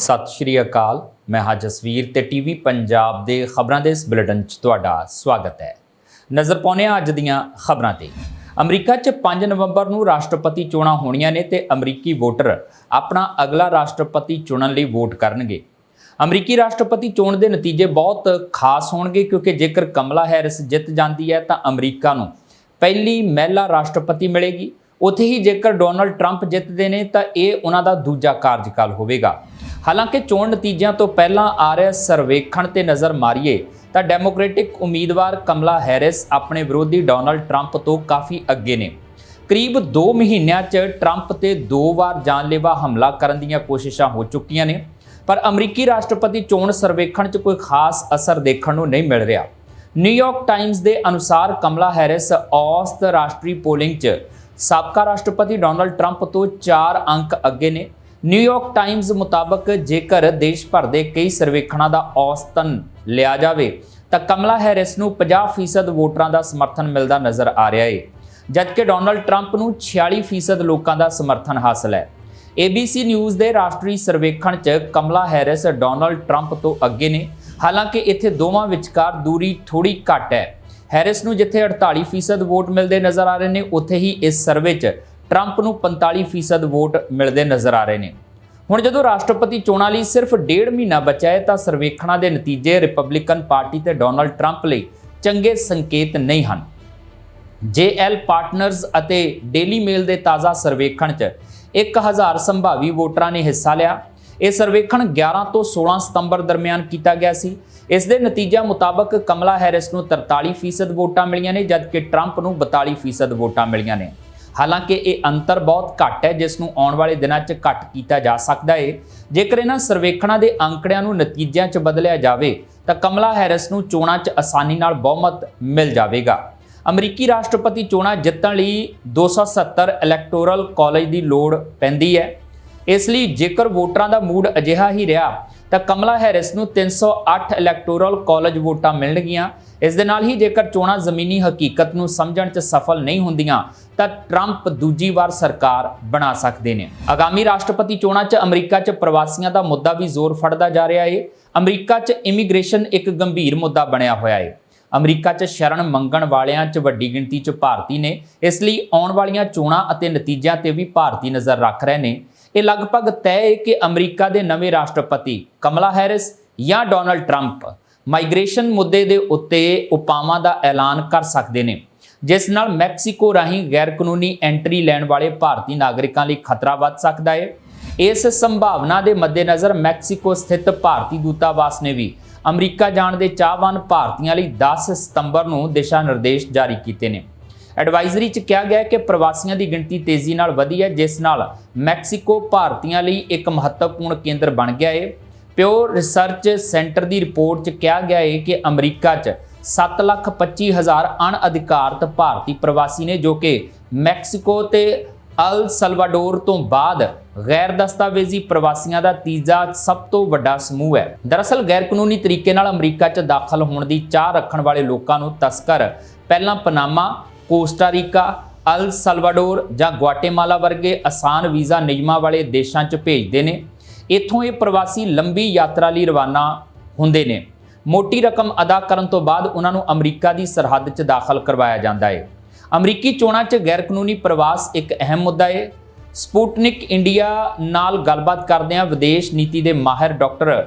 ਸਤਿ ਸ਼੍ਰੀ ਅਕਾਲ। ਮੈਂ ਹਾਂ ਜਸਵੀਰ ਤੇ ਟੀਵੀ ਪੰਜਾਬ ਦੇ ਖਬਰਾਂ ਦੇ ਇਸ ਬੁਲੇਟਿਨ 'ਚ ਤੁਹਾਡਾ ਸਵਾਗਤ ਹੈ। ਨਜ਼ਰ ਪਾਉਂਦੇ ਹਾਂ ਅੱਜ ਦੀਆਂ ਖਬਰਾਂ ਤੇ। ਅਮਰੀਕਾ 'ਚ 5 ਨਵੰਬਰ ਨੂੰ ਰਾਸ਼ਟਰਪਤੀ ਚੋਣਾਂ ਹੋਣੀਆਂ ਨੇ ਤੇ ਅਮਰੀਕੀ ਵੋਟਰ ਆਪਣਾ ਅਗਲਾ ਰਾਸ਼ਟਰਪਤੀ ਚੁਣਨ ਲਈ ਵੋਟ ਕਰਨਗੇ। ਅਮਰੀਕੀ ਰਾਸ਼ਟਰਪਤੀ ਚੋਣ ਦੇ ਨਤੀਜੇ ਬਹੁਤ ਖਾਸ ਹੋਣਗੇ ਕਿਉਂਕਿ ਜੇਕਰ ਕਮਲਾ ਹੈਰਿਸ ਜਿੱਤ ਜਾਂਦੀ ਹੈ ਤਾਂ ਅਮਰੀਕਾ ਨੂੰ ਪਹਿਲੀ ਮਹਿਲਾ ਰਾਸ਼ਟਰਪਤੀ ਮਿਲੇਗੀ। ਉੱਥੇ ਹੀ ਜੇਕਰ ਡੋਨਲਡ ਟਰੰਪ ਜਿੱਤਦੇ ਨੇ ਤਾਂ ਇਹ ਉਹਨਾਂ ਦਾ ਦੂਜਾ ਕਾਰਜਕਾਲ ਹੋਵੇਗਾ। ਹਾਲਾਂਕਿ ਚੋਣ ਨਤੀਜਿਆਂ ਤੋਂ ਪਹਿਲਾਂ ਆ ਰਹੇ ਸਰਵੇਖਣ ਤੇ ਨਜ਼ਰ ਮਾਰੀਏ ਤਾਂ ਡੈਮੋਕ੍ਰੈਟਿਕ ਉਮੀਦਵਾਰ ਕਮਲਾ ਹੈਰਿਸ ਆਪਣੇ ਵਿਰੋਧੀ ਡੋਨਲਡ ਟਰੰਪ ਤੋਂ ਕਾਫੀ ਅੱਗੇ ਨੇ। ਕਰੀਬ 2 ਮਹੀਨਿਆਂ 'ਚ ਟਰੰਪ ਤੇ ਦੋ ਵਾਰ ਜਾਨਲੇਵਾ ਹਮਲਾ ਕਰਨ ਦੀਆਂ ਕੋਸ਼ਿਸ਼ਾਂ ਹੋ ਚੁੱਕੀਆਂ ਨੇ, ਪਰ ਅਮਰੀਕੀ ਰਾਸ਼ਟਰਪਤੀ ਚੋਣ ਸਰਵੇਖਣ 'ਚ ਕੋਈ ਖਾਸ ਅਸਰ ਦੇਖਣ ਨੂੰ ਨਹੀਂ ਮਿਲ ਰਿਹਾ। ਨਿਊਯਾਰਕ ਟਾਈਮਜ਼ ਦੇ ਅਨੁਸਾਰ ਕਮਲਾ ਹੈਰਿਸ ਔਸਤ ਰਾਸ਼ਟਰੀ ਪੋਲਿੰਗ 'ਚ ਸਾਬਕਾ ਰਾਸ਼ਟਰਪਤੀ ਡੋਨਲਡ ਟਰੰਪ ਤੋਂ 4 ਅੰਕ ਅੱਗੇ ਨੇ ਨਿਊਯਾਰਕ ਟਾਈਮਜ਼ ਮੁਤਾਬਕ ਜੇਕਰ ਦੇਸ਼ ਭਰ ਦੇ ਕਈ ਸਰਵੇਖਣਾਂ ਦਾ ਔਸਤਨ ਲਿਆ ਜਾਵੇ, ਤਾਂ ਕਮਲਾ ਹੈਰਿਸ ਨੂੰ 50% ਵੋਟਰਾਂ ਦਾ ਸਮਰਥਨ ਮਿਲਦਾ ਨਜ਼ਰ ਆ ਰਿਹਾ ਏ, ਜਦਕਿ ਡੋਨਲਡ ਟਰੰਪ ਨੂੰ 46% ਲੋਕਾਂ ਦਾ ਸਮਰਥਨ ਹਾਸਲ ਹੈ। ABC ਨਿਊਜ਼ ਦੇ ਰਾਸ਼ਟਰੀ ਸਰਵੇਖਣ 'ਚ ਕਮਲਾ ਹੈਰਿਸ ਡੋਨਲਡ ਟਰੰਪ ਤੋਂ ਅੱਗੇ ਨੇ, ਹਾਲਾਂਕਿ ਇੱਥੇ ਦੋਵਾਂ ਵਿਚਕਾਰ ਦੂਰੀ ਥੋੜੀ ਘੱਟ ਹੈ। ਹੈਰਿਸ ਨੂੰ ਜਿੱਥੇ 48% ਵੋਟ ਮਿਲਦੇ ਨਜ਼ਰ ਆ ਰਹੇ ਨੇ, ਉੱਥੇ ਹੀ ਇਸ ਸਰਵੇ 'ਚ ਟਰੰਪ ਨੂੰ 45% ਵੋਟ ਮਿਲਦੇ ਨਜ਼ਰ ਆ ਰਹੇ ਨੇ। ਹੁਣ ਜਦੋਂ ਰਾਸ਼ਟਰਪਤੀ ਚੋਣਾਂ ਲਈ ਸਿਰਫ ਡੇਢ ਮਹੀਨਾ ਬਚਿਆ ਹੈ, ਤਾਂ ਸਰਵੇਖਣਾਂ ਦੇ ਨਤੀਜੇ ਰਿਪਬਲਿਕਨ ਪਾਰਟੀ ਤੇ ਡੋਨਲਡ ਟਰੰਪ ਲਈ ਚੰਗੇ ਸੰਕੇਤ ਨਹੀਂ ਹਨ। JL ਪਾਰਟਨਰਜ਼ ਅਤੇ ਡੇਲੀ ਮੇਲ ਦੇ ਤਾਜ਼ਾ ਸਰਵੇਖਣ 'ਚ 1000 ਸੰਭਾਵੀ ਵੋਟਰਾਂ ਨੇ ਹਿੱਸਾ ਲਿਆ, ਇਹ ਸਰਵੇਖਣ 11 ਤੋਂ 16 ਸਤੰਬਰ ਦਰਮਿਆਨ ਕੀਤਾ ਗਿਆ ਸੀ। ਇਸ ਦੇ ਨਤੀਜਿਆਂ ਮੁਤਾਬਕ ਕਮਲਾ ਹੈਰਿਸ ਨੂੰ 43% ਵੋਟਾਂ ਮਿਲੀਆਂ ਨੇ, ਜਦਕਿ ਟਰੰਪ ਨੂੰ 42% ਵੋਟਾਂ ਮਿਲੀਆਂ ਨੇ। ਹਾਲਾਂਕਿ ਇਹ ਅੰਤਰ ਬਹੁਤ ਘੱਟ ਹੈ ਜਿਸ ਨੂੰ ਆਉਣ ਵਾਲੇ ਦਿਨਾਂ 'ਚ ਘੱਟ ਕੀਤਾ ਜਾ ਸਕਦਾ ਹੈ ਜੇਕਰ ਇਹਨਾਂ ਸਰਵੇਖਣਾਂ ਦੇ ਅੰਕੜਿਆਂ ਨੂੰ ਨਤੀਜਿਆਂ 'ਚ ਬਦਲਿਆ ਜਾਵੇ, ਤਾਂ ਕਮਲਾ ਹੈਰਿਸ ਨੂੰ ਚੋਣਾਂ 'ਚ ਆਸਾਨੀ ਨਾਲ ਬਹੁਮਤ ਮਿਲ ਜਾਵੇਗਾ। ਅਮਰੀਕੀ ਰਾਸ਼ਟਰਪਤੀ ਚੋਣਾਂ ਜਿੱਤਣ ਲਈ 270 ਇਲੈਕਟੋਰਲ ਕਾਲਜ ਦੀ ਲੋੜ ਪੈਂਦੀ ਹੈ। ਇਸ ਲਈ ਜੇਕਰ ਵੋਟਰਾਂ ਦਾ ਮੂਡ ਅਜਿਹਾ ਹੀ ਰਿਹਾ, ਤਾਂ ਕਮਲਾ ਹੈਰਿਸ ਨੂੰ 308 ਇਲੈਕਟੋਰਲ ਕਾਲਜ ਵੋਟਾਂ ਮਿਲਣਗੀਆਂ। ਇਸ ਦੇ ਨਾਲ ਹੀ ਜੇਕਰ ਚੋਣਾਂ ਜ਼ਮੀਨੀ ਹਕੀਕਤ ਨੂੰ ਸਮਝਣ 'ਚ ਸਫਲ ਨਹੀਂ ਹੁੰਦੀਆਂ ਤਾਂ ਟਰੰਪ ਦੂਜੀ ਵਾਰ ਸਰਕਾਰ ਬਣਾ ਸਕਦੇ ਨੇ। ਆਗਾਮੀ ਰਾਸ਼ਟਰਪਤੀ ਚੋਣਾਂ 'ਚ ਅਮਰੀਕਾ 'ਚ ਪ੍ਰਵਾਸੀਆਂ ਦਾ ਮੁੱਦਾ ਵੀ ਜ਼ੋਰ ਫੜਦਾ ਜਾ ਰਿਹਾ ਏ। ਅਮਰੀਕਾ 'ਚ ਇਮੀਗ੍ਰੇਸ਼ਨ ਇੱਕ ਗੰਭੀਰ ਮੁੱਦਾ ਬਣਿਆ ਹੋਇਆ ਏ। ਅਮਰੀਕਾ 'ਚ ਸ਼ਰਨ ਮੰਗਣ ਵਾਲਿਆਂ 'ਚ ਵੱਡੀ ਗਿਣਤੀ 'ਚ ਭਾਰਤੀ ਨੇ। ਇਸ ਲਈ ਆਉਣ ਵਾਲੀਆਂ ਚੋਣਾਂ ਅਤੇ ਨਤੀਜਿਆਂ ਤੇ ਵੀ ਭਾਰਤੀ ਨਜ਼ਰ ਰੱਖ ਰਹੇ ਨੇ। ਇਹ ਲਗਭਗ ਤੈਅ ਹੈ ਕਿ ਅਮਰੀਕਾ ਦੇ ਨਵੇਂ ਰਾਸ਼ਟਰਪਤੀ ਕਮਲਾ ਹੈਰਿਸ ਜਾਂ ਡੋਨਲਡ ਟਰੰਪ ਮਾਈਗ੍ਰੇਸ਼ਨ ਮੁੱਦੇ ਦੇ ਉੱਤੇ ਉਪਾਵਾਂ ਦਾ ਐਲਾਨ ਕਰ ਸਕਦੇ ਨੇ। ਜਿਸ ਨਾਲ ਮੈਕਸੀਕੋ ਰਾਹੀਂ ਗੈਰ ਕਾਨੂੰਨੀ ਐਂਟਰੀ ਲੈਣ ਵਾਲੇ ਭਾਰਤੀ ਨਾਗਰਿਕਾਂ ਲਈ ਖਤਰਾ ਵੱਧ ਸਕਦਾ ਹੈ। ਇਸ ਸੰਭਾਵਨਾ ਦੇ ਮੱਦੇਨਜ਼ਰ ਮੈਕਸੀਕੋ ਸਥਿਤ ਭਾਰਤੀ ਦੂਤਾਵਾਸ ਨੇ ਵੀ ਅਮਰੀਕਾ ਜਾਣ ਦੇ ਚਾਹਵਾਨ ਭਾਰਤੀਆਂ ਲਈ 10 ਸਤੰਬਰ ਨੂੰ ਦਿਸ਼ਾ ਨਿਰਦੇਸ਼ ਜਾਰੀ ਕੀਤੇ ਨੇ। ਐਡਵਾਈਜ਼ਰੀ 'ਚ ਕਿਹਾ ਗਿਆ ਹੈ ਕਿ ਪ੍ਰਵਾਸੀਆਂ ਦੀ ਗਿਣਤੀ ਤੇਜ਼ੀ ਨਾਲ ਵਧੀ ਹੈ, ਜਿਸ ਨਾਲ ਮੈਕਸੀਕੋ ਭਾਰਤੀਆਂ ਲਈ ਇੱਕ ਮਹੱਤਵਪੂਰਨ ਕੇਂਦਰ ਬਣ ਗਿਆ ਹੈ। ਪਿਓਰ ਰਿਸਰਚ ਸੈਂਟਰ ਦੀ ਰਿਪੋਰਟ 'ਚ ਕਿਹਾ ਗਿਆ ਹੈ ਕਿ ਅਮਰੀਕਾ 'ਚ 7,25,000 ਅਣਅਧਿਕਾਰਤ ਭਾਰਤੀ ਪ੍ਰਵਾਸੀ ਨੇ ਜੋ ਕਿ ਮੈਕਸੀਕੋ ਤੇ ਅਲ ਸਲਵਾਡੋਰ ਤੋਂ ਬਾਅਦ ਗੈਰ ਦਸਤਾਵੇਜ਼ੀ ਪ੍ਰਵਾਸੀਆਂ ਦਾ ਤੀਜਾ ਸਭ ਤੋਂ ਵੱਡਾ ਸਮੂਹ ਹੈ। ਦਰਅਸਲ ਗੈਰ ਕਾਨੂੰਨੀ ਤਰੀਕੇ ਨਾਲ ਅਮਰੀਕਾ 'ਚ ਦਾਖਲ ਹੋਣ ਦੀ ਚਾਹ ਰੱਖਣ ਵਾਲੇ ਲੋਕਾਂ ਨੂੰ ਤਸਕਰ ਪਹਿਲਾਂ Panama Costa Rica El Salvador ਜਾਂ ਗੁਆਟੇਮਾਲਾ ਵਰਗੇ ਆਸਾਨ ਵੀਜ਼ਾ ਨਿਯਮਾਂ ਵਾਲੇ ਦੇਸ਼ਾਂ 'ਚ ਭੇਜਦੇ ਨੇ। ਇੱਥੋਂ ਇਹ ਪ੍ਰਵਾਸੀ ਲੰਬੀ ਯਾਤਰਾ ਲਈ ਰਵਾਨਾ ਹੁੰਦੇ ਨੇ। ਮੋਟੀ ਰਕਮ ਅਦਾ ਕਰਨ ਤੋਂ ਬਾਅਦ ਉਹਨਾਂ ਨੂੰ ਅਮਰੀਕਾ ਦੀ ਸਰਹੱਦ 'ਚ ਦਾਖਲ ਕਰਵਾਇਆ ਜਾਂਦਾ ਹੈ ਅਮਰੀਕੀ ਚੋਣਾਂ 'ਚ ਗੈਰ ਕਾਨੂੰਨੀ ਪ੍ਰਵਾਸ ਇੱਕ ਅਹਿਮ ਮੁੱਦਾ ਹੈ ਸਪੁਟਨਿਕ ਇੰਡੀਆ ਨਾਲ ਗੱਲਬਾਤ ਕਰਦਿਆਂ ਵਿਦੇਸ਼ ਨੀਤੀ ਦੇ ਮਾਹਿਰ ਡਾਕਟਰ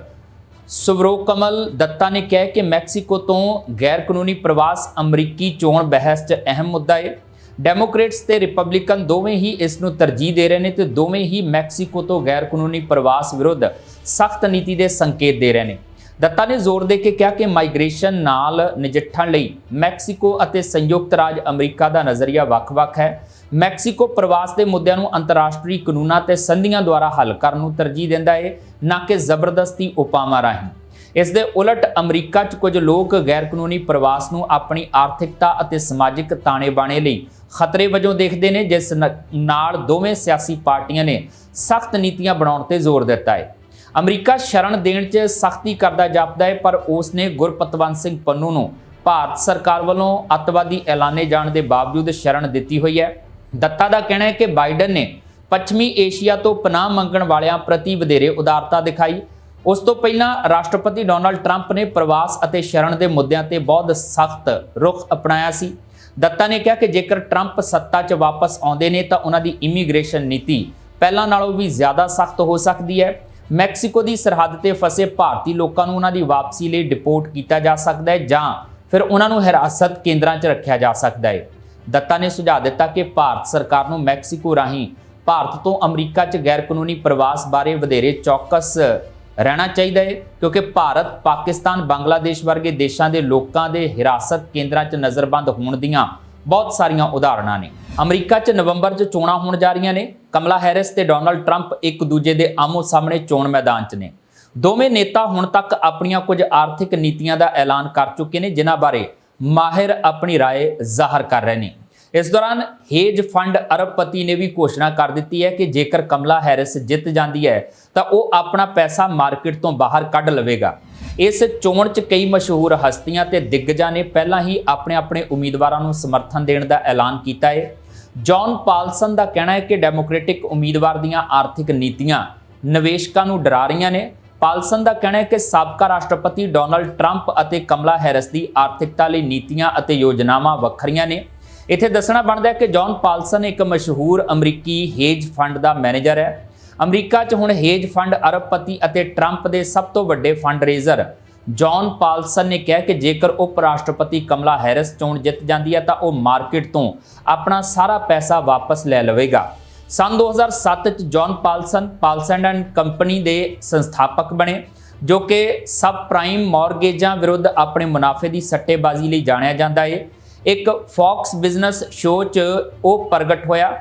ਸੁਵਰੋਕਮਲ ਦੱਤਾ ਨੇ ਕਿਹਾ ਕਿ ਮੈਕਸੀਕੋ ਤੋਂ ਗੈਰ ਕਾਨੂੰਨੀ ਪ੍ਰਵਾਸ ਅਮਰੀਕੀ ਚੋਣ ਬਹਿਸ 'ਚ ਅਹਿਮ ਮੁੱਦਾ ਹੈ ਡੈਮੋਕ੍ਰੇਟਸ ਤੇ ਰਿਪਬਲਿਕਨ ਦੋਵੇਂ ਹੀ ਇਸ ਨੂੰ ਤਰਜੀਹ ਦੇ ਰਹੇ ਨੇ ਤੇ ਦੋਵੇਂ ਹੀ ਮੈਕਸੀਕੋ ਤੋਂ ਗੈਰ ਕਾਨੂੰਨੀ ਪ੍ਰਵਾਸ ਵਿਰੁੱਧ ਸਖਤ ਨੀਤੀ ਦੇ ਸੰਕੇਤ ਦੇ ਰਹੇ ਨੇ। ਦੱਤਾ ਨੇ ਜ਼ੋਰ ਦੇ ਕੇ ਕਿਹਾ ਕਿ ਮਾਈਗ੍ਰੇਸ਼ਨ ਨਾਲ ਨਜਿੱਠਣ ਲਈ ਮੈਕਸੀਕੋ ਅਤੇ ਸੰਯੁਕਤ ਰਾਜ ਅਮਰੀਕਾ ਦਾ ਨਜ਼ਰੀਆ ਵੱਖ-ਵੱਖ ਹੈ। ਮੈਕਸੀਕੋ ਪ੍ਰਵਾਸ ਦੇ ਮੁੱਦਿਆਂ ਨੂੰ ਅੰਤਰਰਾਸ਼ਟਰੀ ਕਾਨੂੰਨਾਂ ਤੇ ਸੰਧੀਆਂ ਦੁਆਰਾ ਹੱਲ ਕਰਨ ਨੂੰ ਤਰਜੀਹ ਦਿੰਦਾ ਹੈ ਨਾ ਕਿ ਜ਼ਬਰਦਸਤੀ ਉਪਾਵਾਂ ਰਾਹੀਂ। ਇਸ ਦੇ ਉਲਟ ਅਮਰੀਕਾ 'ਚ ਕੁਝ ਲੋਕ ਗੈਰ ਕਾਨੂੰਨੀ ਪ੍ਰਵਾਸ ਨੂੰ ਆਪਣੀ ਆਰਥਿਕਤਾ ਅਤੇ ਸਮਾਜਿਕ ਤਾਣੇ-ਬਾਣੇ ਲਈ ਖਤਰੇ ਵਜੋਂ ਦੇਖਦੇ ਨੇ, ਜਿਸ ਨ- ਨਾਲ ਦੋਵੇਂ ਸਿਆਸੀ ਪਾਰਟੀਆਂ ਨੇ ਸਖਤ ਨੀਤੀਆਂ ਬਣਾਉਣ ਤੇ ਜ਼ੋਰ ਦਿੱਤਾ ਹੈ ਅਮਰੀਕਾ ਸ਼ਰਨ ਦੇਣ 'ਚ ਸਖਤੀ ਕਰਦਾ ਜਾਪਦਾ ਹੈ, ਪਰ ਉਸ ਨੇ ਗੁਰਪਤਵੰਤ ਸਿੰਘ ਪੰਨੂ ਨੂੰ ਭਾਰਤ ਸਰਕਾਰ ਵੱਲੋਂ ਅੱਤਵਾਦੀ ਐਲਾਨੇ ਜਾਣ ਦੇ ਬਾਵਜੂਦ ਸ਼ਰਨ ਦਿੱਤੀ ਹੋਈ ਹੈ। ਦੱਤਾ ਦਾ ਕਹਿਣਾ ਹੈ ਕਿ ਬਾਈਡਨ ਨੇ ਪੱਛਮੀ ਏਸ਼ੀਆ ਤੋਂ ਪਨਾਹ ਮੰਗਣ ਵਾਲਿਆਂ ਪ੍ਰਤੀ ਵਧੇਰੇ ਉਦਾਰਤਾ ਦਿਖਾਈ। ਉਸ ਤੋਂ ਪਹਿਲਾਂ ਰਾਸ਼ਟਰਪਤੀ ਡੋਨਾਲਡ ਟਰੰਪ ਨੇ ਪ੍ਰਵਾਸ ਅਤੇ ਸ਼ਰਣ ਦੇ ਮੁੱਦਿਆਂ ਤੇ ਬਹੁਤ ਸਖਤ ਰੁਖ ਅਪਣਾਇਆ ਸੀ। ਦੱਤਾ ਨੇ ਕਿਹਾ ਕਿ ਜੇਕਰ ਟਰੰਪ ਸੱਤਾ 'ਚ ਵਾਪਸ ਆਉਂਦੇ ਨੇ ਤਾਂ ਉਹਨਾਂ ਦੀ ਇਮੀਗ੍ਰੇਸ਼ਨ ਨੀਤੀ ਪਹਿਲਾਂ ਨਾਲੋਂ ਵੀ ਜ਼ਿਆਦਾ ਸਖਤ ਹੋ ਸਕਦੀ ਹੈ। ਮੈਕਸੀਕੋ ਦੀ ਸਰਹੱਦ ਤੇ ਫਸੇ ਭਾਰਤੀ ਲੋਕਾਂ ਨੂੰ ਉਹਨਾਂ ਦੀ ਵਾਪਸੀ ਲਈ ਡਿਪੋਰਟ ਕੀਤਾ ਜਾ ਸਕਦਾ ਹੈ ਜਾਂ ਫਿਰ ਉਹਨਾਂ ਨੂੰ ਹਿਰਾਸਤ ਕੇਂਦਰਾਂ 'ਚ ਰੱਖਿਆ ਜਾ ਸਕਦਾ ਹੈ। ਦੱਤਾ ਨੇ ਸੁਝਾਅ ਦਿੱਤਾ ਕਿ ਭਾਰਤ ਸਰਕਾਰ ਨੂੰ ਮੈਕਸੀਕੋ ਰਾਹੀਂ ਭਾਰਤ ਤੋਂ ਅਮਰੀਕਾ 'ਚ ਗੈਰ ਕਾਨੂੰਨੀ ਪ੍ਰਵਾਸ ਬਾਰੇ ਵਧੇਰੇ ਚੌਕਸ ਰਹਿਣਾ ਚਾਹੀਦਾ ਹੈ, ਕਿਉਂਕਿ ਭਾਰਤ ਪਾਕਿਸਤਾਨ, ਬੰਗਲਾਦੇਸ਼ ਵਰਗੇ ਦੇਸ਼ਾਂ ਦੇ ਲੋਕਾਂ ਦੇ ਹਿਰਾਸਤ ਕੇਂਦਰਾਂ 'ਚ ਨਜ਼ਰਬੰਦ ਹੋਣ ਦੀਆਂ ਬਹੁਤ ਸਾਰੀਆਂ ਉਦਾਹਰਣਾਂ ਨੇ। ਅਮਰੀਕਾ 'ਚ ਨਵੰਬਰ 'ਚ ਚੋਣਾਂ ਹੋਣ ਜਾ ਰਹੀਆਂ ਨੇ ਕਮਲਾ ਹੈਰਿਸ ਤੇ ਡੋਨਾਲਡ ਟਰੰਪ ਇੱਕ ਦੂਜੇ ਦੇ ਆਮੋ ਸਾਹਮਣੇ ਚੋਣ ਮੈਦਾਨ 'ਚ ਨੇ ਦੋਵੇਂ ਨੇਤਾ ਹੁਣ ਤੱਕ ਆਪਣੀਆਂ ਕੁਝ ਆਰਥਿਕ ਨੀਤੀਆਂ ਦਾ ਐਲਾਨ ਕਰ ਚੁੱਕੇ ਨੇ ਜਿਨ੍ਹਾਂ ਬਾਰੇ ਮਾਹਿਰ ਆਪਣੀ رائے ਜ਼ਾਹਰ ਕਰ ਰਹੇ ਨੇ ਇਸ ਦੌਰਾਨ ਹੇਜ ਫੰਡ ਅਰਬਪਤੀ ਨੇ ਵੀ ਘੋਸ਼ਣਾ ਕਰ ਦਿੱਤੀ ਹੈ ਕਿ ਜੇਕਰ ਕਮਲਾ ਹੈਰਿਸ ਜਿੱਤ ਜਾਂਦੀ ਹੈ ਤਾਂ ਉਹ ਆਪਣਾ ਪੈਸਾ ਮਾਰਕੀਟ ਤੋਂ ਬਾਹਰ ਕੱਢ ਲਵੇਗਾ ਇਸ ਚੋਣ 'ਚ ਕਈ ਮਸ਼ਹੂਰ ਹਸਤੀਆਂ ਤੇ ਦਿੱਗਜਾਂ ਨੇ ਪਹਿਲਾਂ ਹੀ ਆਪਣੇ ਆਪਣੇ ਉਮੀਦਵਾਰਾਂ ਨੂੰ ਸਮਰਥਨ ਦੇਣ ਦਾ ਐਲਾਨ ਕੀਤਾ ਹੈ ਜੌਨ ਪਾਲਸਨ ਦਾ ਕਹਿਣਾ ਹੈ ਕਿ ਡੈਮੋਕ੍ਰੈਟਿਕ ਉਮੀਦਵਾਰ ਦੀਆਂ ਆਰਥਿਕ ਨੀਤੀਆਂ ਨਿਵੇਸ਼ਕਾਂ ਨੂੰ ਡਰਾ ਰਹੀਆਂ ਨੇ। ਪਾਲਸਨ ਦਾ ਕਹਿਣਾ ਹੈ ਕਿ ਸਾਬਕਾ ਰਾਸ਼ਟਰਪਤੀ ਡੋਨਲਡ ਟਰੰਪ ਅਤੇ ਕਮਲਾ ਹੈਰਿਸ ਦੀ ਆਰਥਿਕਤਾ ਲਈ ਨੀਤੀਆਂ ਅਤੇ ਯੋਜਨਾਵਾਂ ਵੱਖਰੀਆਂ ਨੇ। ਇੱਥੇ ਦੱਸਣਾ ਬਣਦਾ ਹੈ ਕਿ ਜੌਨ ਪਾਲਸਨ ਇੱਕ ਮਸ਼ਹੂਰ ਅਮਰੀਕੀ ਹੇਜ ਫੰਡ ਦਾ ਮੈਨੇਜਰ ਹੈ। ਅਮਰੀਕਾ 'ਚ ਹੁਣ ਹੇਜ ਫੰਡ ਅਰਬਪਤੀ ਅਤੇ ਟਰੰਪ ਦੇ ਸਭ ਤੋਂ ਵੱਡੇ ਫੰਡ ਰੇਜ਼ਰ ਜੌਨ ਪਾਲਸਨ ਨੇ ਕਿਹਾ ਕਿ ਜੇਕਰ ਉਪ ਰਾਸ਼ਟਰਪਤੀ ਕਮਲਾ ਹੈਰਿਸ ਚੋਣ ਜਿੱਤ ਜਾਂਦੀ ਹੈ ਤਾਂ ਉਹ ਮਾਰਕੀਟ ਤੋਂ ਆਪਣਾ ਸਾਰਾ ਪੈਸਾ ਵਾਪਸ ਲੈ ਲਵੇਗਾ। ਸੰਨ 2007 ਚ John Paulson Paulson and company ਦੇ ਸੰਸਥਾਪਕ ਬਣੇ, ਜੋ ਕਿ ਸਬ ਪ੍ਰਾਈਮ ਮਾਰਗੇਜਾਂ ਵਿਰੁੱਧ ਆਪਣੇ ਮੁਨਾਫੇ ਦੀ ਸੱਟੇਬਾਜ਼ੀ ਲਈ ਜਾਣਿਆ ਜਾਂਦਾ ਏ। ਇੱਕ ਫੌਕਸ ਬਿਜ਼ਨਸ ਸ਼ੋਅ 'ਚ ਉਹ ਪ੍ਰਗਟ ਹੋਇਆ।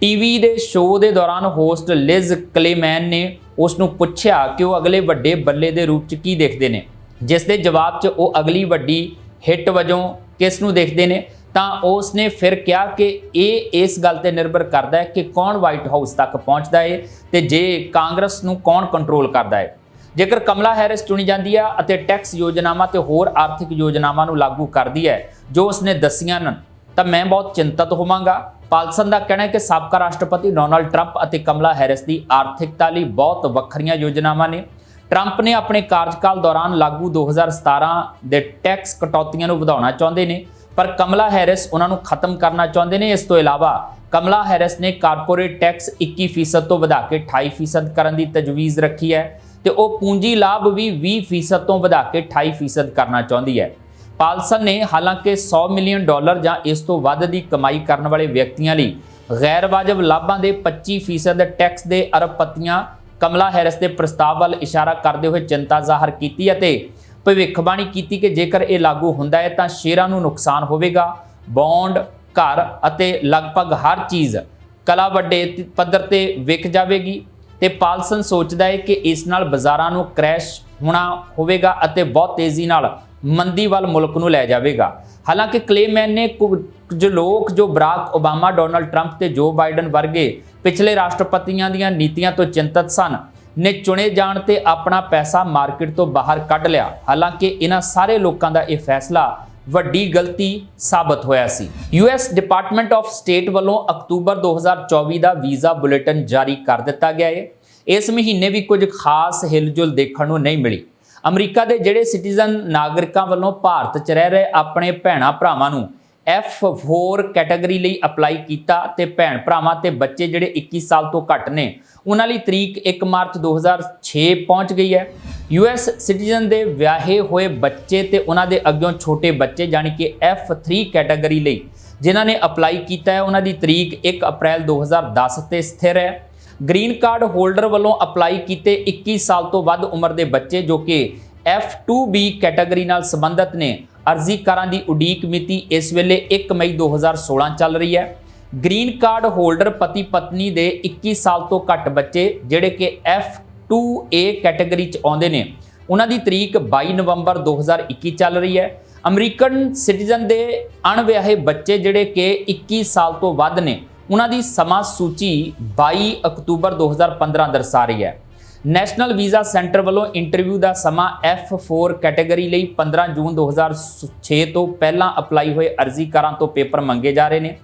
ਟੀਵੀ ਦੇ ਸ਼ੋਅ ਦੇ ਦੌਰਾਨ ਹੋਸਟ ਲਿਜ਼ ਕਲੇਮੈਨ ਨੇ ਉਸ ਨੂੰ ਪੁੱਛਿਆ ਕਿ ਉਹ ਅਗਲੇ ਵੱਡੇ ਬੱਲੇ ਦੇ ਰੂਪ 'ਚ ਕੀ ਦੇਖਦੇ ਨੇ। ਜਿਸ ਦੇ ਜਵਾਬ 'ਚ ਉਹ ਅਗਲੀ ਵੱਡੀ ਹਿੱਟ ਵਜੋਂ ਕਿਸ ਨੂੰ ਦੇਖਦੇ ਨੇ, ਤਾਂ ਉਸ ਨੇ ਫਿਰ ਕਿਹਾ ਕਿ ਇਹ ਇਸ ਗੱਲ ਤੇ ਨਿਰਭਰ ਕਰਦਾ ਹੈ ਕਿ ਕੌਣ ਵਾਈਟ ਹਾਊਸ ਤੱਕ ਪਹੁੰਚਦਾ ਹੈ ਤੇ ਜੇ ਕਾਂਗਰਸ ਨੂੰ ਕੌਣ ਕੰਟਰੋਲ ਕਰਦਾ ਹੈ ਜੇਕਰ ਕਮਲਾ ਹੈਰਿਸ ਚੁਣੀ ਜਾਂਦੀ ਹੈ ਅਤੇ ਟੈਕਸ ਯੋਜਨਾਵਾਂ ਤੇ ਹੋਰ ਆਰਥਿਕ ਯੋਜਨਾਵਾਂ ਨੂੰ ਲਾਗੂ ਕਰਦੀ ਹੈ, ਜੋ ਉਸਨੇ ਦੱਸੀਆਂ ਹਨ ਤਾਂ ਮੈਂ ਬਹੁਤ ਚਿੰਤਤ ਹੋਵਾਂਗਾ। ਪਾਲਸਨ ਦਾ ਕਹਿਣਾ ਹੈ ਕਿ ਸਾਬਕਾ ਰਾਸ਼ਟਰਪਤੀ ਡੋਨਾਲਡ ਟਰੰਪ ਅਤੇ ਕਮਲਾ ਹੈਰਿਸ ਦੀ ਆਰਥਿਕਤਾ ਲਈ ਬਹੁਤ ਵੱਖਰੀਆਂ ਯੋਜਨਾਵਾਂ ਨੇ। ਟਰੰਪ ਨੇ ਆਪਣੇ ਕਾਰਜਕਾਲ ਦੌਰਾਨ ਲਾਗੂ 2017 ਦੇ ਟੈਕਸ ਕਟੌਤੀਆਂ ਨੂੰ ਵਧਾਉਣਾ ਚਾਹੁੰਦੇ ਨੇ, ਪਰ ਕਮਲਾ ਹੈਰਿਸ ਉਹਨਾਂ ਨੂੰ ਖਤਮ ਕਰਨਾ ਚਾਹੁੰਦੇ ਨੇ। ਇਸ ਤੋਂ ਇਲਾਵਾ ਕਮਲਾ ਹੈਰਿਸ ਨੇ ਕਾਰਪੋਰੇਟ ਟੈਕਸ 21% ਤੋਂ ਵਧਾ ਕੇ 28% ਕਰਨ ਦੀ ਤਜਵੀਜ਼ ਰੱਖੀ ਹੈ ਤੇ ਉਹ ਪੂੰਜੀ ਲਾਭ ਵੀ 20% ਤੋਂ ਵਧਾ ਕੇ 28% ਕਰਨਾ ਚਾਹੁੰਦੀ ਹੈ। ਪਾਲਸਨ ਨੇ ਹਾਲਾਂਕਿ 100 ਮਿਲੀਅਨ ਡਾਲਰ ਜਾਂ ਇਸ ਤੋਂ ਵੱਧ ਦੀ ਕਮਾਈ ਕਰਨ ਵਾਲੇ ਵਿਅਕਤੀਆਂ ਲਈ ਗੈਰ ਵਾਜਬ ਲਾਭਾਂ ਦੇ 25% ਟੈਕਸ ਦੇ ਅਰਬਪਤੀਆਂ ਕਮਲਾ ਹੈਰਿਸ ਦੇ ਪ੍ਰਸਤਾਵ ਵੱਲ ਇਸ਼ਾਰਾ ਕਰਦੇ ਹੋਏ ਚਿੰਤਾ ਜ਼ਾਹਰ ਕੀਤੀ ਅਤੇ ਭਵਿੱਖਬਾਣੀ ਕੀਤੀ ਕਿ ਜੇਕਰ ਇਹ ਲਾਗੂ ਹੁੰਦਾ ਹੈ ਤਾਂ ਸ਼ੇਰਾਂ ਨੂੰ ਨੁਕਸਾਨ ਹੋਵੇਗਾ, ਬੌਂਡ, ਘਰ ਅਤੇ ਲਗਭਗ ਹਰ ਚੀਜ਼ ਕਲਾ ਵੱਡੇ ਪੱਧਰ ਤੇ ਵਿਕ ਜਾਵੇਗੀ ਤੇ ਪਾਲਸਨ ਸੋਚਦਾ ਹੈ ਕਿ ਇਸ ਨਾਲ ਬਾਜ਼ਾਰਾਂ ਨੂੰ ਕ੍ਰੈਸ਼ ਹੋਣਾ ਹੋਵੇਗਾ ਅਤੇ ਬਹੁਤ ਤੇਜ਼ੀ ਨਾਲ ਮੰਦੀ ਵੱਲ ਮੁਲਕ ਨੂੰ ਲੈ ਜਾਵੇਗਾ। ਹਾਲਾਂਕਿ ਕਲੇਮੈਨ ਨੇ ਕੁਝ ਲੋਕ ਜੋ ਬਰਾਕ ਓਬਾਮਾ, ਡੋਨਲਡ ਟਰੰਪ ਤੇ ਜੋ ਬਾਈਡਨ ਵਰਗੇ ਪਿਛਲੇ ਰਾਸ਼ਟਰਪਤੀਆਂ ਦੀਆਂ ਨੀਤੀਆਂ ਤੋਂ ਚਿੰਤਤ ਸਨ। ਨੇ ਚੁਣੇ ਜਾਣ ਤੇ ਆਪਣਾ ਪੈਸਾ ਮਾਰਕੀਟ ਤੋਂ ਬਾਹਰ ਕੱਢ ਲਿਆ। ਹਾਲਾਂਕਿ ਇਹਨਾਂ ਸਾਰੇ ਲੋਕਾਂ ਦਾ ਇਹ ਫੈਸਲਾ ਵੱਡੀ ਗਲਤੀ ਸਾਬਤ ਹੋਇਆ ਸੀ। ਯੂਐਸ ਡਿਪਾਰਟਮੈਂਟ ਆਫ ਸਟੇਟ ਵੱਲੋਂ ਅਕਤੂਬਰ 2024 ਦਾ ਵੀਜ਼ਾ ਬੁਲੇਟਿਨ ਜਾਰੀ ਕਰ ਦਿੱਤਾ ਗਿਆ ਹੈ ਇਸ ਮਹੀਨੇ ਵੀ ਕੁਝ ਖਾਸ ਹਿਲਜੁਲ ਦੇਖਣ ਨੂੰ ਨਹੀਂ ਮਿਲੀ। ਅਮਰੀਕਾ ਦੇ ਜਿਹੜੇ ਸਿਟੀਜ਼ਨ ਨਾਗਰਿਕਾਂ ਵੱਲੋਂ ਭਾਰਤ 'ਚ ਰਹਿ ਰਹੇ ਆਪਣੇ ਭੈਣਾ ਭਰਾਵਾਂ ਨੂੰ F4 ਕੈਟਾਗਰੀ ਲਈ ਅਪਲਾਈ ਕੀਤਾ ਤੇ ਭੈਣ ਭਰਾਵਾਂ ਤੇ ਬੱਚੇ ਜਿਹੜੇ 21 ਸਾਲ ਤੋਂ ਘੱਟ ਨੇ, ਉਹਨਾਂ ਲਈ ਤਰੀਕ 1 ਮਾਰਚ 2006 ਪਹੁੰਚ ਗਈ ਹੈ। ਯੂਐਸ ਸਿਟੀਜ਼ਨ ਦੇ ਵਿਆਹੇ ਹੋਏ ਬੱਚੇ ਤੇ ਉਹਨਾਂ ਦੇ ਅੱਗਿਓਂ ਛੋਟੇ ਬੱਚੇ ਜਾਨੀ ਕਿ F3 ਕੈਟਾਗਰੀ ਲਈ, ਜਿਨ੍ਹਾਂ ਨੇ ਅਪਲਾਈ ਕੀਤਾ ਹੈ, ਉਹਨਾਂ ਦੀ ਤਰੀਕ 1 ਅਪ੍ਰੈਲ 2010 ਤੇ ਸਥਿਰ ਹੈ। ਗ੍ਰੀਨ ਕਾਰਡ ਹੋਲਡਰ ਵੱਲੋਂ ਅਪਲਾਈ ਕੀਤੇ 21 ਸਾਲ ਤੋਂ ਵੱਧ ਉਮਰ ਦੇ ਬੱਚੇ, ਜੋ ਕਿ F2B ਕੈਟਾਗਰੀ ਨਾਲ ਸੰਬੰਧਿਤ ਨੇ ਅਰਜ਼ੀਕਾਰਾਂ ਦੀ ਉਡੀਕ ਮਿਤੀ ਇਸ ਵੇਲੇ 1 ਮਈ 2016 ਚੱਲ ਰਹੀ ਹੈ। ਗ੍ਰੀਨ ਕਾਰਡ ਹੋਲਡਰ ਪਤੀ ਪਤਨੀ ਦੇ 21 ਸਾਲ ਤੋਂ ਘੱਟ ਬੱਚੇ, ਜਿਹੜੇ ਕਿ F2A ਕੈਟਾਗਰੀ ਚ ਆਉਂਦੇ ਨੇ, ਉਹਨਾਂ ਦੀ ਤਰੀਕ 22 ਨਵੰਬਰ 2021 ਚੱਲ ਰਹੀ ਹੈ। ਅਮਰੀਕਨ ਸਿਟੀਜ਼ਨ ਦੇ ਅਣਵਿਆਹੇ ਬੱਚੇ, ਜਿਹੜੇ ਕਿ 21 ਸਾਲ ਤੋਂ ਵੱਧ ਨੇ, ਉਹਨਾਂ ਦੀ ਸਮਾਂ ਸੂਚੀ 22 ਅਕਤੂਬਰ 2015 ਦਰਸਾ ਰਹੀ ਹੈ। ਨੈਸ਼ਨਲ ਵੀਜ਼ਾ ਸੈਂਟਰ ਵੱਲੋਂ ਇੰਟਰਵਿਊ ਦਾ ਸਮਾਂ F4 ਕੈਟਾਗਰੀ ਲਈ 15 ਜੂਨ 2006 ਤੋਂ ਪਹਿਲਾਂ ਅਪਲਾਈ ਹੋਏ ਅਰਜ਼ੀਕਾਰਾਂ ਤੋਂ ਪੇਪਰ ਮੰਗੇ ਜਾ ਰਹੇ ਨੇ।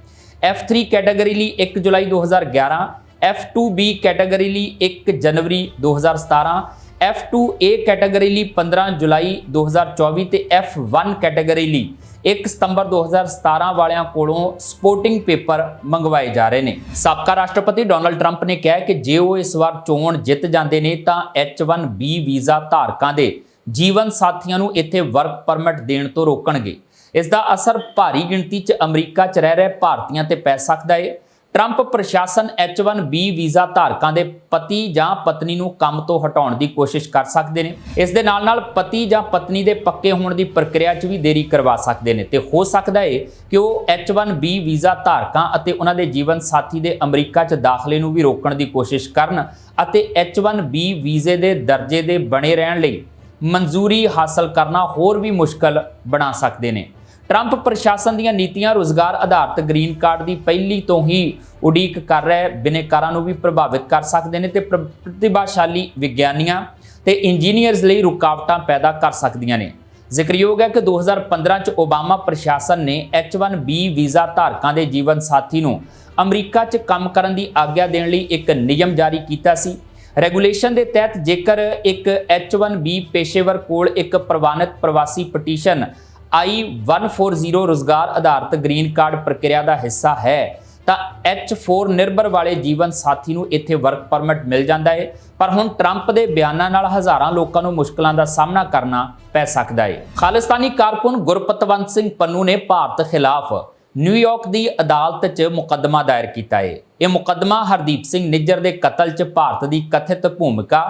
F3 ਕੈਟਾਗਰੀ ਲਈ 1 ਜੁਲਾਈ 2011 F2B ਕੈਟਾਗਰੀ ਲਈ 1 ਜਨਵਰੀ 2017 F2A ਕੈਟਾਗਰੀ ਲਈ 15 ਜੁਲਾਈ 2024 ਤੇ F1 ਕੈਟਾਗਰੀ ਲਈ 1 ਸਤੰਬਰ 2017 ਵਾਲਿਆਂ ਕੋਲੋਂ ਸਪੋਰਟਿੰਗ ਪੇਪਰ ਮੰਗਵਾਏ ਜਾ ਰਹੇ ਨੇ। ਸਾਬਕਾ ਰਾਸ਼ਟਰਪਤੀ ਡੋਨਲਡ ਟਰੰਪ ਨੇ ਕਿਹਾ ਕਿ ਜੇ ਉਹ ਇਸ ਵਾਰ ਚੋਣ ਜਿੱਤ ਜਾਂਦੇ ਨੇ, ਤਾਂ H1B ਵੀਜ਼ਾ ਧਾਰਕਾਂ ਦੇ ਜੀਵਨ ਸਾਥੀਆਂ ਨੂੰ ਇੱਥੇ ਵਰਕ ਪਰਮਿਟ ਦੇਣ ਤੋਂ ਰੋਕਣਗੇ। ਇਸ ਦਾ ਅਸਰ ਭਾਰੀ ਗਿਣਤੀ 'ਚ ਅਮਰੀਕਾ 'ਚ ਰਹਿ ਰਹੇ ਭਾਰਤੀਆਂ ਤੇ ਪੈ ਸਕਦਾ ਹੈ ਟਰੰਪ ਪ੍ਰਸ਼ਾਸਨ H1B ਵੀਜ਼ਾ ਧਾਰਕਾਂ ਦੇ ਪਤੀ ਜਾਂ ਪਤਨੀ ਨੂੰ ਕੰਮ ਤੋਂ ਹਟਾਉਣ ਦੀ ਕੋਸ਼ਿਸ਼ ਕਰ ਸਕਦੇ ਨੇ। ਇਸ ਦੇ ਨਾਲ-ਨਾਲ ਪਤੀ ਜਾਂ ਪਤਨੀ ਦੇ ਪੱਕੇ ਹੋਣ ਦੀ ਪ੍ਰਕਿਰਿਆ 'ਚ ਵੀ ਦੇਰੀ ਕਰਵਾ ਸਕਦੇ ਨੇ। ਤੇ ਹੋ ਸਕਦਾ ਏ ਕਿ ਉਹ H1B ਵੀਜ਼ਾ ਧਾਰਕਾਂ ਅਤੇ ਉਹਨਾਂ ਦੇ ਜੀਵਨ ਸਾਥੀ ਦੇ ਅਮਰੀਕਾ 'ਚ ਦਾਖਲੇ ਨੂੰ ਵੀ ਰੋਕਣ ਦੀ ਕੋਸ਼ਿਸ਼ ਕਰਨ ਅਤੇ H1B ਵੀਜ਼ੇ ਦੇ ਦਰਜੇ ਦੇ ਬਣੇ ਰਹਿਣ ਲਈ ਮਨਜ਼ੂਰੀ ਹਾਸਲ ਕਰਨਾ ਹੋਰ ਵੀ ਮੁਸ਼ਕਲ ਬਣਾ ਸਕਦੇ ਨੇ। ਟਰੰਪ ਪ੍ਰਸ਼ਾਸਨ ਦੀਆਂ ਨੀਤੀਆਂ ਰੋਜ਼ਗਾਰ ਆਧਾਰਿਤ ਗ੍ਰੀਨ ਕਾਰਡ ਦੀ ਪਹਿਲੀ ਤੋਂ ਹੀ ਉਡੀਕ ਕਰ ਰਹੇ ਬਿਨੇਕਾਰਾਂ ਨੂੰ ਵੀ ਪ੍ਰਭਾਵਿਤ ਕਰ ਸਕਦੇ ਨੇ ਤੇ ਪ੍ਰਤਿਭਾਸ਼ਾਲੀ ਵਿਗਿਆਨੀਆਂ ਤੇ ਇੰਜੀਨੀਅਰਸ ਲਈ ਰੁਕਾਵਟਾਂ ਪੈਦਾ ਕਰ ਸਕਦੀਆਂ ਨੇ। ਜ਼ਿਕਰਯੋਗ ਹੈ ਕਿ 2015 ਚ ਓਬਾਮਾ ਪ੍ਰਸ਼ਾਸਨ ਨੇ H1B ਵੀਜ਼ਾ ਧਾਰਕਾਂ ਦੇ ਜੀਵਨ ਸਾਥੀ ਨੂੰ ਅਮਰੀਕਾ 'ਚ ਕੰਮ ਕਰਨ ਦੀ ਆਗਿਆ ਦੇਣ ਲਈ ਇੱਕ ਨਿਯਮ ਜਾਰੀ ਕੀਤਾ ਸੀ। ਰੈਗੂਲੇਸ਼ਨ ਦੇ ਤਹਿਤ ਜੇਕਰ ਇੱਕ H1B ਪੇਸ਼ੇਵਰ ਕੋਲ ਇੱਕ ਪ੍ਰਵਾਨਿਤ ਪ੍ਰਵਾਸੀ ਪਟੀਸ਼ਨ I140 ਰੋਜ਼ਗਾਰ ਆਧਾਰਿਤ ਗ੍ਰੀਨ ਕਾਰਡ ਪ੍ਰਕਿਰਿਆ ਦਾ ਹਿੱਸਾ ਹੈ। ਤਾਂ H4 ਨਿਰਭਰ ਵਾਲੇ ਜੀਵਨ ਸਾਥੀ ਨੂੰ ਇੱਥੇ ਵਰਕ ਪਰਮਿਟ ਮਿਲ ਜਾਂਦਾ ਹੈ ਪਰ ਹੁਣ ਟਰੰਪ ਦੇ ਬਿਆਨਾਂ ਨਾਲ ਹਜ਼ਾਰਾਂ ਲੋਕਾਂ ਨੂੰ ਮੁਸ਼ਕਲਾਂ ਦਾ ਸਾਹਮਣਾ ਕਰਨਾ ਪੈ ਸਕਦਾ ਹੈ ਖਾਲਿਸਤਾਨੀ ਕਾਰਕੁਨ ਗੁਰਪਤਵੰਤ ਸਿੰਘ ਪੰਨੂ ਨੇ ਭਾਰਤ ਖਿਲਾਫ ਨਿਊਯਾਰਕ ਦੀ ਅਦਾਲਤ 'ਚ ਮੁਕੱਦਮਾ ਦਾਇਰ ਕੀਤਾ ਹੈ ਇਹ ਮੁਕੱਦਮਾ ਹਰਦੀਪ ਸਿੰਘ ਨਿੱਜਰ ਦੇ ਕਤਲ 'ਚ ਭਾਰਤ ਦੀ ਕਥਿਤ ਭੂਮਿਕਾ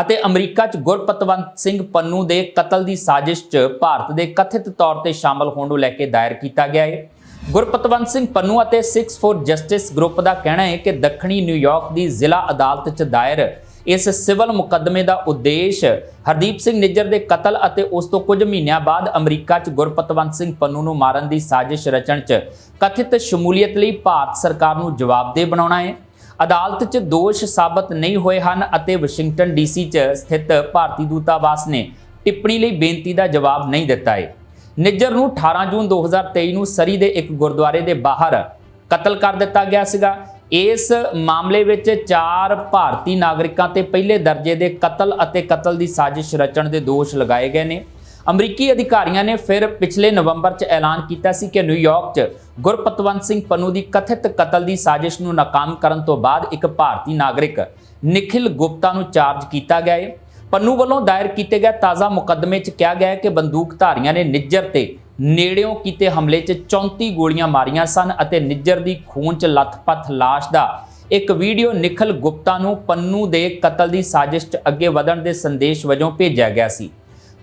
ਅਤੇ ਅਮਰੀਕਾ 'ਚ ਗੁਰਪਤਵੰਤ ਸਿੰਘ ਪੰਨੂ ਦੇ ਕਤਲ ਦੀ ਸਾਜ਼ਿਸ਼ 'ਚ ਭਾਰਤ ਦੇ ਕਥਿਤ ਤੌਰ ਤੇ ਸ਼ਾਮਲ ਹੋਣ ਨੂੰ ਲੈ ਕੇ ਦਾਇਰ ਕੀਤਾ ਗਿਆ ਹੈ ਗੁਰਪਤਵੰਤ ਸਿੰਘ ਪੰਨੂ ਅਤੇ 6 ਫੋਰ ਜਸਟਿਸ ਗਰੁੱਪ ਦਾ ਕਹਿਣਾ ਹੈ ਕਿ ਦੱਖਣੀ ਨਿਊਯਾਰਕ ਦੀ ਜ਼ਿਲ੍ਹਾ ਅਦਾਲਤ 'ਚ ਦਾਇਰ ਇਸ ਸਿਵਲ ਮੁਕੱਦਮੇ ਦਾ ਉਦੇਸ਼ ਹਰਦੀਪ ਸਿੰਘ ਨਿੱਜਰ ਦੇ ਕਤਲ ਅਤੇ ਉਸ ਤੋਂ ਕੁਝ ਮਹੀਨਿਆਂ ਬਾਅਦ ਅਮਰੀਕਾ 'ਚ ਗੁਰਪਤਵੰਤ ਸਿੰਘ ਪੰਨੂ ਨੂੰ ਮਾਰਨ ਦੀ ਸਾਜ਼ਿਸ਼ ਰਚਣ 'ਚ ਕਥਿਤ ਸ਼ਮੂਲੀਅਤ ਲਈ ਭਾਰਤ ਸਰਕਾਰ ਨੂੰ ਜਵਾਬਦੇਹ ਬਣਾਉਣਾ ਹੈ। ਅਦਾਲਤ 'ਚ ਦੋਸ਼ ਸਾਬਤ ਨਹੀਂ ਹੋਏ ਹਨ ਅਤੇ ਵਾਸ਼ਿੰਗਟਨ ਡੀਸੀ 'ਚ ਸਥਿਤ ਭਾਰਤੀ ਦੂਤਾਵਾਸ ਨੇ ਟਿੱਪਣੀ ਲਈ ਬੇਨਤੀ ਦਾ ਜਵਾਬ ਨਹੀਂ ਦਿੱਤਾ ਹੈ। ਨਿੱਜਰ ਨੂੰ 18 ਜੂਨ 2023 ਨੂੰ ਸਰੀ ਦੇ ਇੱਕ ਗੁਰਦੁਆਰੇ ਦੇ ਬਾਹਰ ਕਤਲ ਕਰ ਦਿੱਤਾ ਗਿਆ ਸੀਗਾ। ਇਸ ਮਾਮਲੇ ਵਿੱਚ ਚਾਰ ਭਾਰਤੀ ਨਾਗਰਿਕਾਂ ਤੇ ਪਹਿਲੇ ਦਰਜੇ ਦੇ ਕਤਲ ਅਤੇ ਕਤਲ ਦੀ ਸਾਜ਼ਿਸ਼ ਰਚਣ ਦੇ ਦੋਸ਼ ਲਗਾਏ ਗਏ ਨੇ। ਅਮਰੀਕੀ ਅਧਿਕਾਰੀਆਂ ਨੇ ਫਿਰ ਪਿਛਲੇ ਨਵੰਬਰ 'ਚ ਐਲਾਨ ਕੀਤਾ ਸੀ ਕਿ ਨਿਊਯਾਰਕ 'ਚ ਗੁਰਪਤਵੰਤ ਸਿੰਘ ਪੰਨੂ ਦੀ ਕਥਿਤ ਕਤਲ ਦੀ ਸਾਜ਼ਿਸ਼ ਨੂੰ ਨਾਕਾਮ ਕਰਨ ਤੋਂ ਬਾਅਦ ਇੱਕ ਭਾਰਤੀ ਨਾਗਰਿਕ ਨikhil ਗੁਪਤਾ ਨੂੰ ਚਾਰਜ ਕੀਤਾ ਗਿਆ ਹੈ ਪੰਨੂ ਵੱਲੋਂ ਦਾਇਰ ਕੀਤੇ ਗਏ ਤਾਜ਼ਾ ਮੁਕੱਦਮੇ 'ਚ ਕਿਹਾ ਗਿਆ ਹੈ ਕਿ ਬੰਦੂਕਧਾਰੀਆਂ ਨੇ ਨਿੱਜਰ ਤੇ ਨੇੜਿਓਂ ਕੀਤੇ ਹਮਲੇ 'ਚ 34 ਗੋਲੀਆਂ ਮਾਰੀਆਂ ਸਨ ਅਤੇ ਨਿੱਜਰ ਦੀ ਖੂਨ 'ਚ ਲੱਥਪੱਥ ਲਾਸ਼ ਦਾ ਇੱਕ ਵੀਡੀਓ ਨikhil ਗੁਪਤਾ ਨੂੰ ਪੰਨੂ ਦੇ ਕਤਲ ਦੀ ਸਾਜ਼ਿਸ਼ 'ਚ ਅੱਗੇ ਵਧਣ ਦੇ ਸੰਦੇਸ਼ ਵਜੋਂ ਭੇਜਿਆ ਗਿਆ ਸੀ।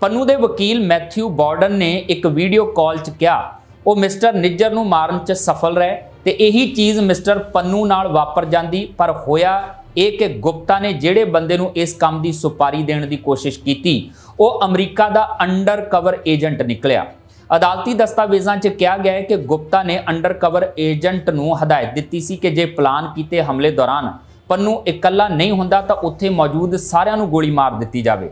ਪੰਨੂ ਦੇ ਵਕੀਲ ਮੈਥਿਊ ਬਾਰਡਨ ਨੇ ਇੱਕ ਵੀਡੀਓ ਕਾਲ 'ਚ ਕਿਹਾ, ਉਹ ਮਿਸਟਰ ਨਿੱਜਰ ਨੂੰ ਮਾਰਨ 'ਚ ਸਫਲ ਰਹੇ ਤੇ ਇਹੀ ਚੀਜ਼ ਮਿਸਟਰ ਪੰਨੂ ਨਾਲ ਵਾਪਰ ਜਾਂਦੀ, ਪਰ ਹੋਇਆ ਇਹ ਕਿ ਗੁਪਤਾ ਨੇ ਜਿਹੜੇ ਬੰਦੇ ਨੂੰ ਇਸ ਕੰਮ ਦੀ ਸੁਪਾਰੀ ਦੇਣ ਦੀ ਕੋਸ਼ਿਸ਼ ਕੀਤੀ, ਉਹ ਅਮਰੀਕਾ ਦਾ ਅੰਡਰ ਕਵਰ ਏਜੰਟ ਨਿਕਲਿਆ। ਅਦਾਲਤੀ ਦਸਤਾਵੇਜ਼ਾਂ 'ਚ ਕਿਹਾ ਗਿਆ ਹੈ ਕਿ ਗੁਪਤਾ ਨੇ ਅੰਡਰ ਕਵਰ ਏਜੰਟ ਨੂੰ ਹਦਾਇਤ ਦਿੱਤੀ ਸੀ ਕਿ ਜੇ ਪਲਾਨ ਕੀਤੇ ਹਮਲੇ ਦੌਰਾਨ ਪੰਨੂ ਇਕੱਲਾ ਨਹੀਂ ਹੁੰਦਾ ਤਾਂ ਉੱਥੇ ਮੌਜੂਦ ਸਾਰਿਆਂ ਨੂੰ ਗੋਲੀ ਮਾਰ ਦਿੱਤੀ ਜਾਵੇ।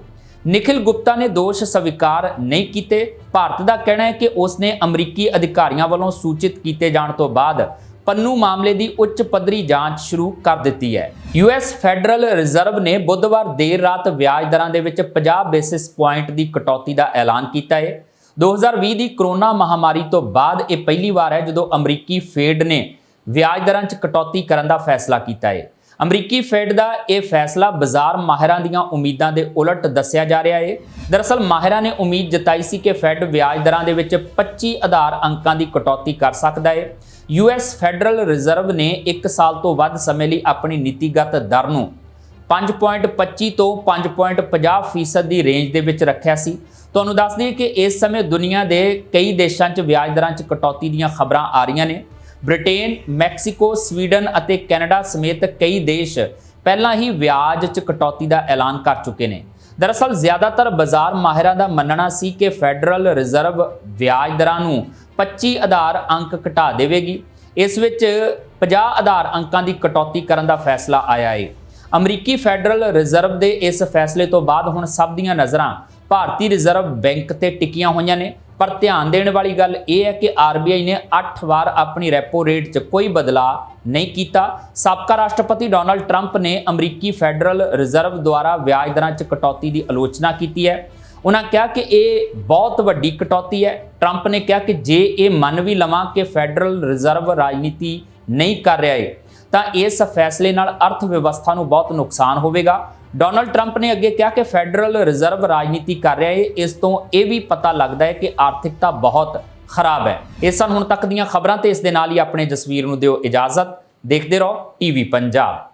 ਨikhil ਗੁਪਤਾ ਨੇ ਦੋਸ਼ ਸਵੀਕਾਰ ਨਹੀਂ ਕੀਤੇ। ਭਾਰਤ ਦਾ ਕਹਿਣਾ ਹੈ ਕਿ ਉਸ ਨੇ ਅਮਰੀਕੀ ਅਧਿਕਾਰੀਆਂ ਵੱਲੋਂ ਸੂਚਿਤ ਕੀਤੇ ਜਾਣ ਤੋਂ ਬਾਅਦ ਪੰਨੂ ਮਾਮਲੇ ਦੀ ਉੱਚ ਪੱਧਰੀ ਜਾਂਚ ਸ਼ੁਰੂ ਕਰ ਦਿੱਤੀ ਹੈ। ਯੂਐਸ ਫੈਡਰਲ ਰਿਜ਼ਰਵ ਨੇ ਬੁੱਧਵਾਰ ਦੇਰ ਰਾਤ ਵਿਆਜ ਦਰਾਂ ਦੇ ਵਿੱਚ 50 ਬੇਸਿਸ ਪੁਆਇੰਟ ਦੀ ਕਟੌਤੀ ਦਾ ਐਲਾਨ ਕੀਤਾ ਹੈ। 2020 ਦੀ ਕਰੋਨਾ ਮਹਾਮਾਰੀ ਤੋਂ ਬਾਅਦ ਇਹ ਪਹਿਲੀ ਵਾਰ ਹੈ ਜਦੋਂ ਅਮਰੀਕੀ ਫੈਡ ਨੇ ਵਿਆਜ ਦਰਾਂ 'ਚ ਕਟੌਤੀ ਕਰਨ ਦਾ ਫੈਸਲਾ ਕੀਤਾ ਹੈ। ਅਮਰੀਕੀ ਫੈਡ ਦਾ ਇਹ ਫੈਸਲਾ ਬਾਜ਼ਾਰ ਮਾਹਿਰਾਂ ਦੀਆਂ ਉਮੀਦਾਂ ਦੇ ਉਲਟ ਦੱਸਿਆ ਜਾ ਰਿਹਾ ਹੈ। ਦਰਅਸਲ, ਮਾਹਿਰਾਂ ਨੇ ਉਮੀਦ ਜਤਾਈ ਸੀ ਕਿ ਫੈਡ ਵਿਆਜ ਦਰਾਂ ਦੇ ਵਿੱਚ 25 ਆਧਾਰ ਅੰਕਾਂ ਦੀ ਕਟੌਤੀ ਕਰ ਸਕਦਾ ਹੈ। ਯੂਐਸ ਫੈਡਰਲ ਰਿਜ਼ਰਵ ਨੇ 1 ਸਾਲ ਤੋਂ ਵੱਧ ਸਮੇਂ ਲਈ ਆਪਣੀ ਨੀਤੀਗਤ ਦਰ ਨੂੰ 5.25 ਤੋਂ 5.50 ਫੀਸਦ ਦੀ ਰੇਂਜ ਦੇ ਵਿੱਚ ਰੱਖਿਆ ਸੀ। ਤੁਹਾਨੂੰ ਦੱਸ ਦਈਏ ਕਿ ਇਸ ਸਮੇਂ ਦੁਨੀਆ ਦੇ ਕਈ ਦੇਸ਼ਾਂ 'ਚ ਵਿਆਜ ਦਰਾਂ 'ਚ ਕਟੌਤੀ ਦੀਆਂ ਖਬਰਾਂ ਆ ਰਹੀਆਂ ਨੇ। ਬ੍ਰਿਟੇਨ, ਮੈਕਸੀਕੋ, ਸਵੀਡਨ ਅਤੇ ਕੈਨੇਡਾ ਸਮੇਤ ਕਈ ਦੇਸ਼ ਪਹਿਲਾਂ ਹੀ ਵਿਆਜ 'ਚ ਕਟੌਤੀ ਦਾ ਐਲਾਨ ਕਰ ਚੁੱਕੇ ਨੇ। ਦਰਅਸਲ ਜ਼ਿਆਦਾਤਰ ਬਾਜ਼ਾਰ ਮਾਹਿਰਾਂ ਦਾ ਮੰਨਣਾ ਸੀ ਕਿ ਫੈਡਰਲ ਰਿਜ਼ਰਵ ਵਿਆਜ ਦਰਾਂ ਨੂੰ 25 ਆਧਾਰ ਅੰਕ ਘਟਾ ਦੇਵੇਗੀ। ਇਸ ਵਿੱਚ 50 ਆਧਾਰ ਅੰਕਾਂ ਦੀ ਕਟੌਤੀ ਕਰਨ ਦਾ ਫੈਸਲਾ ਆਇਆ ਹੈ ਅਮਰੀਕੀ ਫੈਡਰਲ ਰਿਜ਼ਰਵ ਦੇ ਇਸ ਫੈਸਲੇ ਤੋਂ ਬਾਅਦ ਹੁਣ ਸਭ ਦੀਆਂ ਨਜ਼ਰਾਂ ਭਾਰਤੀ ਰਿਜ਼ਰਵ ਬੈਂਕ ਤੇ ਟਿਕੀਆਂ ਹੋਈਆਂ ਨੇ। ਪਰ ਧਿਆਨ ਦੇਣ ਵਾਲੀ ਗੱਲ ਇਹ ਹੈ ਕਿ ਆਰਬੀਆਈ ਨੇ 8 ਵਾਰ ਆਪਣੀ ਰੈਪੋ ਰੇਟ 'ਚ ਕੋਈ ਬਦਲਾਅ ਨਹੀਂ ਕੀਤਾ। ਸਾਬਕਾ ਰਾਸ਼ਟਰਪਤੀ ਡੋਨਲਡ ਟਰੰਪ ਨੇ ਅਮਰੀਕੀ ਫੈਡਰਲ ਰਿਜ਼ਰਵ ਦੁਆਰਾ ਵਿਆਜ ਦਰਾਂ 'ਚ ਕਟੌਤੀ ਦੀ ਆਲੋਚਨਾ ਕੀਤੀ ਹੈ। ਉਹਨਾਂ ਕਿਹਾ ਕਿ ਇਹ ਬਹੁਤ ਵੱਡੀ ਕਟੌਤੀ ਹੈ। ਟਰੰਪ ਨੇ ਕਿਹਾ ਕਿ ਜੇ ਇਹ ਮੰਨ ਵੀ ਲਵਾਂ ਕਿ ਫੈਡਰਲ ਰਿਜ਼ਰਵ ਰਾਜਨੀਤੀ ਨਹੀਂ ਕਰ ਰਿਹਾ ਹੈ ਤਾਂ ਇਸ ਫੈਸਲੇ ਨਾਲ ਅਰਥ ਵਿਵਸਥਾ ਨੂੰ ਬਹੁਤ ਨੁਕਸਾਨ ਹੋਵੇਗਾ। ਡੋਨਲਡ ਟਰੰਪ ਨੇ ਅੱਗੇ ਕਿਹਾ ਕਿ ਫੈਡਰਲ ਰਿਜ਼ਰਵ ਰਾਜਨੀਤੀ ਕਰ ਰਿਹਾ ਹੈ ਇਸ ਤੋਂ ਇਹ ਵੀ ਪਤਾ ਲੱਗਦਾ ਹੈ ਕਿ ਆਰਥਿਕਤਾ ਬਹੁਤ ਖਰਾਬ ਹੈ। ਇਹ ਸਨ ਹੁਣ ਤੱਕ ਦੀਆਂ ਖਬਰਾਂ ਤੇ ਇਸ ਦੇ ਨਾਲ ਹੀ ਆਪਣੇ ਜਸਵੀਰ ਨੂੰ ਦਿਓ ਇਜਾਜ਼ਤ। ਦੇਖਦੇ ਰਹੋ, ਟੀਵੀ ਪੰਜਾਬ।